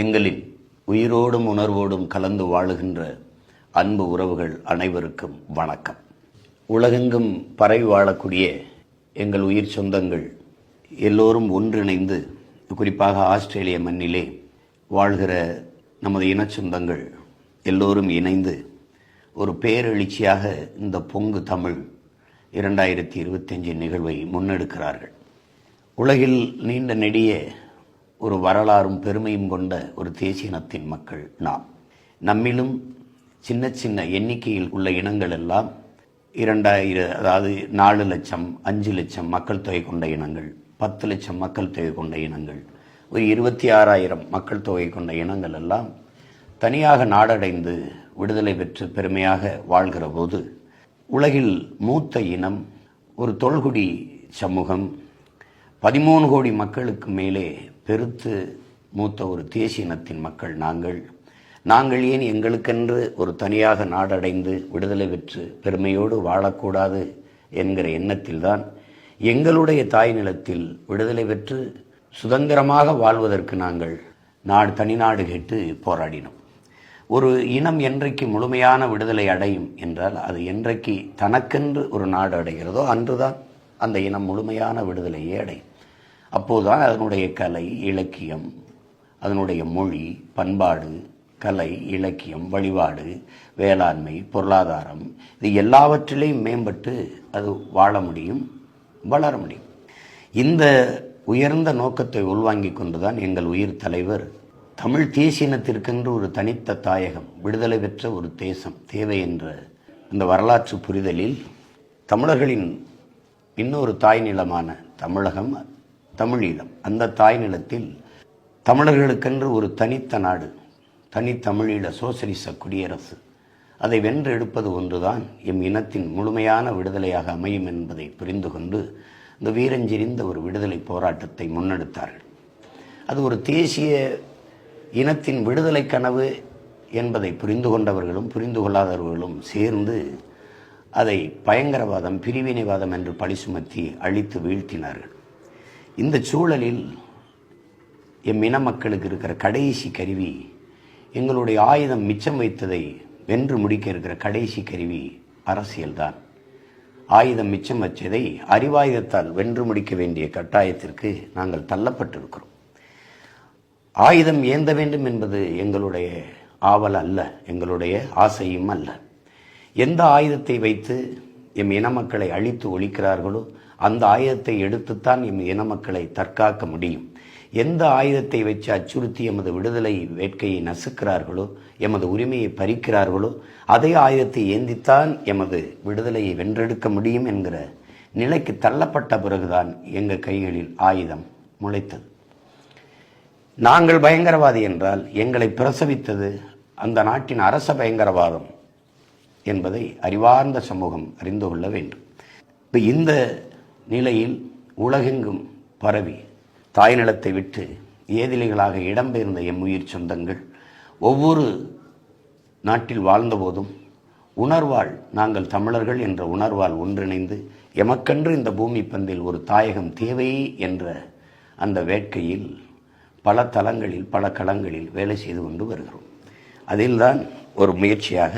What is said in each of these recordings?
எங்களின் உயிரோடும் உணர்வோடும் கலந்து வாழுகின்ற அன்பு உறவுகள் அனைவருக்கும் வணக்கம். உலகெங்கும் பரவி வாழக்கூடிய எங்கள் உயிர் சொந்தங்கள் எல்லோரும் ஒன்றிணைந்து குறிப்பாக ஆஸ்திரேலிய மண்ணிலே வாழ்கிற நமது இனச்சொந்தங்கள் எல்லோரும் இணைந்து ஒரு பேரெழுச்சியாக இந்த பொங்கு தமிழ் இரண்டாயிரத்தி இருபத்தஞ்சு நிகழ்வை முன்னெடுக்கிறார்கள். உலகில் நீண்ட நெடிய ஒரு வரலாறும் பெருமையும் கொண்ட ஒரு தேசியனத்தின் மக்கள் நாம். நம்மிலும் சின்ன சின்ன எண்ணிக்கையில் உள்ள இனங்கள் எல்லாம் இரண்டாயிர அதாவது நாலு லட்சம் அஞ்சு லட்சம் மக்கள் தொகை கொண்ட இனங்கள் பத்து லட்சம் மக்கள் தொகை கொண்ட இனங்கள் ஒரு இருபத்தி ஆறாயிரம் மக்கள் தொகை கொண்ட இனங்கள் எல்லாம் தனியாக நாடடைந்து விடுதலை பெற்று பெருமையாக வாழ்கிற போது உலகில் மூத்த இனம் ஒரு தொல்குடி சமூகம் பதிமூணு கோடி மக்களுக்கு மேலே பெருத்து மூத்த ஒரு தேசிய இனத்தின் மக்கள் நாங்கள். நாங்கள் ஏன் எங்களுக்கென்று ஒரு தனியாக நாடடைந்து விடுதலை பெற்று பெருமையோடு வாழக்கூடாது என்கிற எண்ணத்தில்தான் எங்களுடைய தாய் நிலத்தில் விடுதலை பெற்று சுதந்திரமாக வாழ்வதற்கு நாங்கள் நாடு தனிநாடு கேட்டு போராடினோம். ஒரு இனம் என்றைக்கு முழுமையான விடுதலை அடையும் என்றால் அது என்றைக்கு தனக்கென்று ஒரு நாடு அடைகிறதோ அன்றுதான் அந்த இனம் முழுமையான விடுதலையை அடையும். அப்போதுதான் அதனுடைய கலை இலக்கியம் அதனுடைய மொழி பண்பாடு கலை இலக்கியம் வழிபாடு வேளாண்மை பொருளாதாரம் இது எல்லாவற்றிலையும் மேம்பட்டு அது வாழ முடியும் வளர முடியும். இந்த உயர்ந்த நோக்கத்தை உள்வாங்கிக் கொண்டுதான் எங்கள் உயிர் தலைவர் தமிழ் தேசியனத்திற்கென்று ஒரு தனித்த தாயகம் விடுதலை பெற்ற ஒரு தேசம் தேவை என்ற இந்த வரலாற்று புரிதலில் தமிழர்களின் இன்னொரு தாய் நிலமான தமிழகம் தமிழீழம். அந்த தாய் நிலத்தில் தமிழர்களுக்கென்று ஒரு தனித்த நாடு தனித்தமிழீழ சோசலிச குடியரசு. அதை வென்றெடுப்பது ஒன்றுதான் எம் இனத்தின் முழுமையான விடுதலையாக அமையும் என்பதை புரிந்து கொண்டு இந்த வீரஞ்செறிந்த ஒரு விடுதலை போராட்டத்தை முன்னெடுத்தார்கள். அது ஒரு தேசிய இனத்தின் விடுதலை கனவு என்பதை புரிந்து கொண்டவர்களும் புரிந்து கொள்ளாதவர்களும் சேர்ந்து அதை பயங்கரவாதம் பிரிவினைவாதம் என்று பழி சுமத்தி அழித்து வீழ்த்தினார்கள். இந்த சூழலில் எம் இன மக்களுக்கு இருக்கிற கடைசி கருவி எங்களுடைய ஆயுதம் மிச்சம் வைத்ததை வென்று முடிக்க இருக்கிற கடைசி கருவி அரசியல்தான் ஆயுதம் மிச்சம் வச்சதை அறிவாயுதத்தால் வென்று முடிக்க வேண்டிய கட்டாயத்திற்கு நாங்கள் தள்ளப்பட்டிருக்கிறோம். ஆயுதம் ஏந்த வேண்டும் என்பது எங்களுடைய ஆவல் அல்ல எங்களுடைய ஆசையும் அல்ல. எந்த ஆயுதத்தை வைத்து எம் இன மக்களை அழித்து ஒழிக்கிறார்களோ அந்த ஆயுதத்தை எடுத்துத்தான் எம் இன மக்களை தற்காக்க முடியும். எந்த ஆயுதத்தை வச்சு அச்சுறுத்தி எமது விடுதலை வேட்கையை நசுக்கிறார்களோ எமது உரிமையை பறிக்கிறார்களோ அதே ஆயுதத்தை ஏந்தித்தான் எமது விடுதலையை வென்றெடுக்க முடியும் என்கிற நிலைக்கு தள்ளப்பட்ட பிறகுதான் எங்கள் கைகளில் ஆயுதம் முளைத்தது. நாங்கள் பயங்கரவாதி என்றால் எங்களை பிரசவித்தது அந்த நாட்டின் அரச பயங்கரவாதம். என்பதை அறிவார்ந்த சமூகம் அறிந்து கொள்ள வேண்டும். இப்போ இந்த நிலையில் உலகெங்கும் பரவி தாய் நிலத்தை விட்டு ஏதிலிகளாக இடம்பெயர்ந்த எம் உயிர் சொந்தங்கள் ஒவ்வொரு நாட்டில் வாழ்ந்தபோதும் உணர்வால் நாங்கள் தமிழர்கள் என்ற உணர்வால் ஒன்றிணைந்து எமக்கென்று இந்த பூமி பந்தில் ஒரு தாயகம் தேவை என்ற அந்த வேட்கையில் பல தளங்களில் பல களங்களில் வேலை செய்து கொண்டு வருகிறோம். அதில்தான் ஒரு முயற்சியாக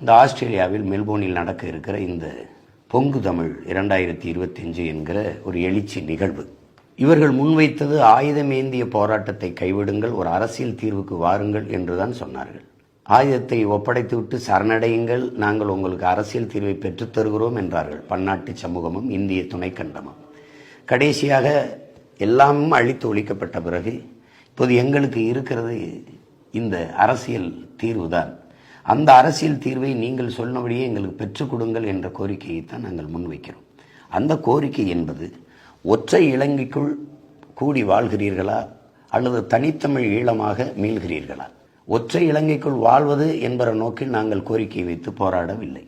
இந்த ஆஸ்திரேலியாவில் மெல்போர்னில் நடக்க இருக்கிற இந்த பொங்கு தமிழ் இரண்டாயிரத்தி இருபத்தஞ்சு என்கிற ஒரு எழுச்சி நிகழ்வு. இவர்கள் முன்வைத்தது ஆயுதமேந்திய போராட்டத்தை கைவிடுங்கள் ஒரு அரசியல் தீர்வுக்கு வாருங்கள் என்றுதான் சொன்னார்கள். ஆயுதத்தை ஒப்படைத்துவிட்டு சரணடையுங்கள் நாங்கள் உங்களுக்கு அரசியல் தீர்வை பெற்றுத் தருகிறோம் என்றார்கள். பன்னாட்டு சமூகமும் இந்திய துணைக்கண்டமும். கடைசியாக எல்லாமும் அழித்து ஒழிக்கப்பட்ட பிறகு இப்போது எங்களுக்கு இருக்கிறது இந்த அரசியல் தீர்வுதான். அந்த அரசியல் தீர்வை நீங்கள் சொன்னபடியே எங்களுக்கு பெற்றுக் கொடுங்கள் என்ற கோரிக்கையை தான் நாங்கள் முன்வைக்கிறோம். அந்த கோரிக்கை என்பது ஒற்றை இலங்கைக்குள் கூடி வாழ்கிறீர்களா? அல்லது தனித்தமிழ் ஈழமாக மீள்கிறீர்களா? ஒற்றை இலங்கைக்குள் வாழ்வது என்பற நோக்கில் நாங்கள் கோரிக்கை வைத்து போராடவில்லை.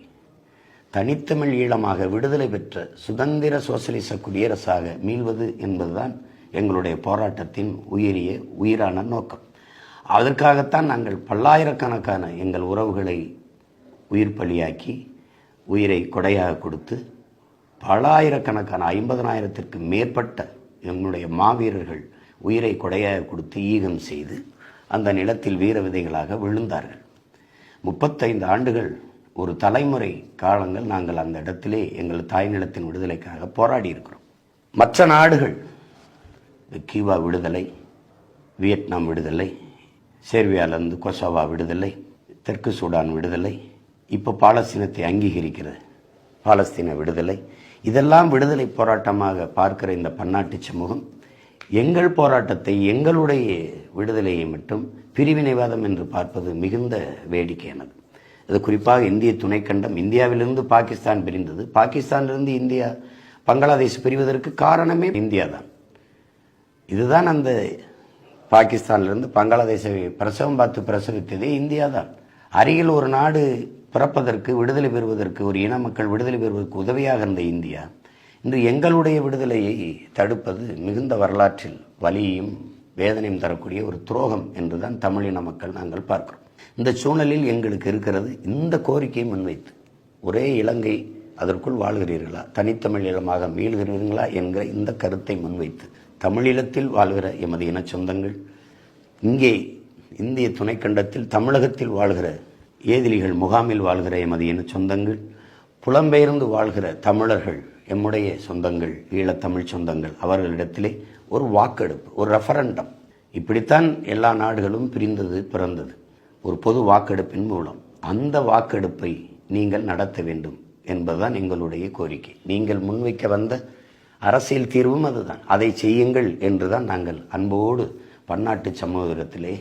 தனித்தமிழ் ஈழமாக விடுதலை பெற்ற சுதந்திர சோசலிச குடியரசாக மீள்வது என்பதுதான் எங்களுடைய போராட்டத்தின் உயரிய உயிரான நோக்கம். அதற்காகத்தான் நாங்கள் பல்லாயிரக்கணக்கான எங்கள் உறவுகளை உயிர் பலியாக்கி உயிரை கொடையாக கொடுத்து பல்லாயிரக்கணக்கான ஐம்பதனாயிரத்திற்கு மேற்பட்ட எங்களுடைய மாவீரர்கள் உயிரை கொடையாக கொடுத்து ஈகம் செய்து அந்த நிலத்தில் வீர விதைகளாக விழுந்தார்கள். முப்பத்தைந்து ஆண்டுகள் ஒரு தலைமுறை காலங்கள் நாங்கள் அந்த இடத்திலே எங்கள் தாய் நிலத்தின் விடுதலைக்காக போராடி இருக்கிறோம் மற்ற நாடுகள் கியூபா விடுதலை வியட்நாம் விடுதலை சேர்பியாவிலிருந்து கொசோவா விடுதலை தெற்கு சூடான் விடுதலை இப்போ பாலஸ்தீனத்தை அங்கீகரிக்கிறது. பாலஸ்தீன விடுதலை. இதெல்லாம் விடுதலை போராட்டமாக பார்க்கிற இந்த பன்னாட்டு சமூகம் எங்கள் போராட்டத்தை எங்களுடைய விடுதலையை மட்டும் பிரிவினைவாதம் என்று பார்ப்பது மிகுந்த வேடிக்கையானது. அது குறிப்பாக இந்திய துணைக்கண்டம் இந்தியாவிலிருந்து பாகிஸ்தான் பிரிந்தது. பாகிஸ்தானிலிருந்து இந்தியா பங்களாதேஷ் பிரிவதற்கு காரணமே இந்தியா தான் இதுதான் அந்த பாகிஸ்தான்லேருந்து பங்களாதேஷை பிரசவம் பார்த்து பிரசவித்ததே இந்தியா தான். அருகில் ஒரு நாடு பிறப்பதற்கு விடுதலை பெறுவதற்கு ஒரு இன மக்கள் விடுதலை பெறுவதற்கு உதவியாக இருந்த இந்தியா இன்று எங்களுடைய விடுதலையை தடுப்பது மிகுந்த வரலாற்றில் வலியையும் வேதனையும் தரக்கூடிய ஒரு துரோகம் என்றுதான் தமிழின மக்கள் நாங்கள் பார்க்கிறோம். இந்த சூழலில் எங்களுக்கு இருக்கிறது இந்த கோரிக்கையை முன்வைத்து ஒரே இலங்கை அதற்குள் வாழ்கிறீர்களா? தனித்தமிழ் இனமாக மீள்கிறீர்களா? என்கிற இந்த கருத்தை முன்வைத்து தமிழீழத்தில் வாழ்கிற எமது இன சொந்தங்கள். இங்கே இந்திய துணைக்கண்டத்தில் தமிழகத்தில் வாழ்கிற ஏதிலிகள் முகாமில் வாழ்கிற எமது இன சொந்தங்கள். புலம்பெயர்ந்து வாழ்கிற தமிழர்கள் எம்முடைய சொந்தங்கள் ஈழத்தமிழ் சொந்தங்கள். அவர்களிடத்திலே ஒரு வாக்கெடுப்பு ஒரு ரெஃபரண்டம் இப்படித்தான் எல்லா நாடுகளும் பிரிந்தது பிறந்தது. ஒரு பொது வாக்கெடுப்பின் மூலம். அந்த வாக்கெடுப்பை நீங்கள் நடத்த வேண்டும் என்பதுதான் எங்களுடைய கோரிக்கை. நீங்கள் முன்வைக்க வந்த அரசியல் தீர்வும் அதுதான். அதை செய்யுங்கள் என்று தான் நாங்கள் அன்போடு பன்னாட்டு சமூகத்திலே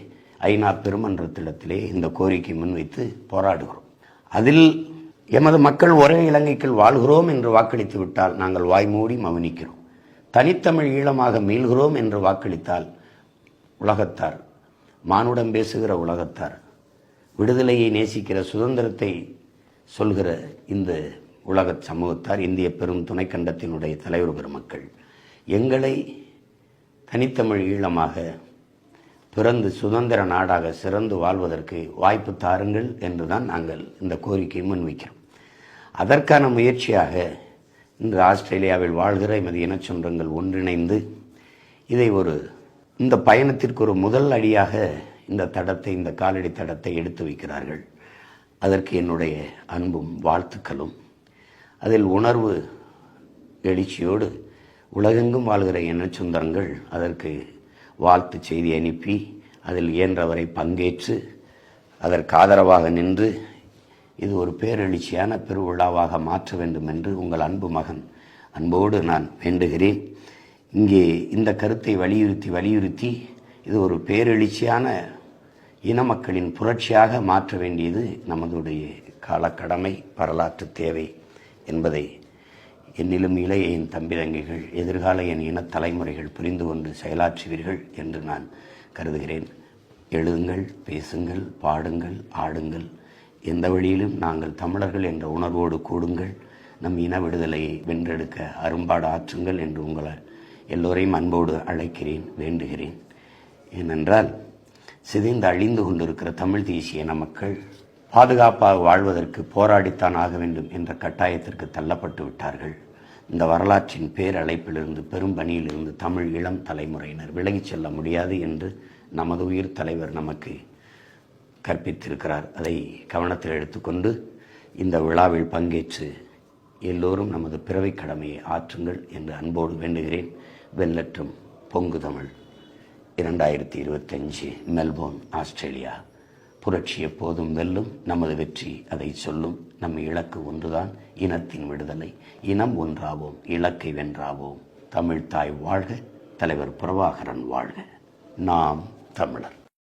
ஐநா பெருமன்றத்திடத்திலே இந்த கோரிக்கை முன்வைத்து போராடுகிறோம். அதில் எமது மக்கள் ஒரே இலங்கைக்குள் வாழ்கிறோம் என்று வாக்களித்து விட்டால் நாங்கள் வாய்மூடி மௌனிக்கிறோம் தனித்தமிழ் ஈழமாக மீள்கிறோம் என்று வாக்களித்தால் உலகத்தார் மானுடம் பேசுகிற உலகத்தார் விடுதலையை நேசிக்கிற சுதந்திரத்தை சொல்கிற இந்த உலக சமூகத்தார் இந்திய பெரும் துணைக்கண்டத்தினுடைய தலைவர் பெருமக்கள் எங்களை தனித்தமிழ் ஈழமாக பிறந்து சுதந்திர நாடாக சிறந்து வாழ்வதற்கு வாய்ப்பு தாருங்கள் என்றுதான் நாங்கள் இந்த கோரிக்கையை முன்வைக்கிறோம். அதற்கான முயற்சியாக இன்று ஆஸ்திரேலியாவில் வாழ்கிற எமது இனச்சொன்றங்கள் ஒன்றிணைந்து இதை ஒரு இந்த பயணத்திற்கு ஒரு முதல் அடியாக இந்த தடத்தை இந்த காலடி தடத்தை எடுத்து வைக்கிறார்கள். அதற்கு என்னுடைய அன்பும் வாழ்த்துக்களும். அதில் உணர்வு எழுச்சியோடு உலகெங்கும் வாழ்கிற எண்ண சொந்தங்கள் அதற்கு வாழ்த்து செய்தி அனுப்பி அதில் இயன்றவரை பங்கேற்று அதற்கு ஆதரவாக நின்று இது ஒரு பேரெழுச்சியான பெருவிழாவாக மாற்ற வேண்டும் என்று உங்கள் அன்பு மகன் அன்போடு நான் வேண்டுகிறேன். இங்கே இந்த கருத்தை வலியுறுத்தி வலியுறுத்தி இது ஒரு பேரெழுச்சியான இன மக்களின் புரட்சியாக மாற்ற வேண்டியது நமதுடைய காலக்கடமை வரலாற்று தேவை. என்பதை என்னிலும் இளைய என் தம்பிதங்கைகள் எதிர்கால என் இன தலைமுறைகள் புரிந்து கொண்டு செயலாற்றுவீர்கள் என்று நான் கருதுகிறேன். எழுதுங்கள் பேசுங்கள் பாடுங்கள் ஆடுங்கள். எந்த வழியிலும் நாங்கள் தமிழர்கள் என்ற உணர்வோடு கூடுங்கள். நம் இன விடுதலையை வென்றெடுக்க அரும்பாடு ஆற்றுங்கள் என்று உங்களை எல்லோரையும் அன்போடு அழைக்கிறேன் வேண்டுகிறேன். ஏனென்றால் சிதைந்து அழிந்து கொண்டிருக்கிற தமிழ் தேசிய இன மக்கள் பாதுகாப்பாக வாழ்வதற்கு போராடித்தான் ஆக வேண்டும் என்ற கட்டாயத்திற்கு தள்ளப்பட்டு விட்டார்கள். இந்த வரலாற்றின் பேரழைப்பிலிருந்து பெரும் பணியிலிருந்து தமிழ் இளம் தலைமுறையினர் விலகிச் செல்ல முடியாது என்று நமது உயிர் தலைவர் நமக்கு கற்பித்திருக்கிறார். அதை கவனத்தில் எடுத்துக்கொண்டு இந்த விழாவில் பங்கேற்று எல்லோரும் நமது பிறவி கடமையை ஆற்றுங்கள் என்று அன்போடு வேண்டுகிறேன். வெள்ளற்றும் பொங்கு தமிழ் இரண்டாயிரத்தி இருபத்தஞ்சு மெல்போர்ன் ஆஸ்திரேலியா. புரட்சி எப்போதும் வெல்லும் நமது வெற்றி அதை சொல்லும். நம் இலக்கு ஒன்றுதான் இனத்தின் விடுதலை. இனம் ஒன்றாவோம் இலக்கை வென்றாவோம். தமிழ்தாய் வாழ்க தலைவர் பிரபாகரன் வாழ்க. நாம் தமிழர்.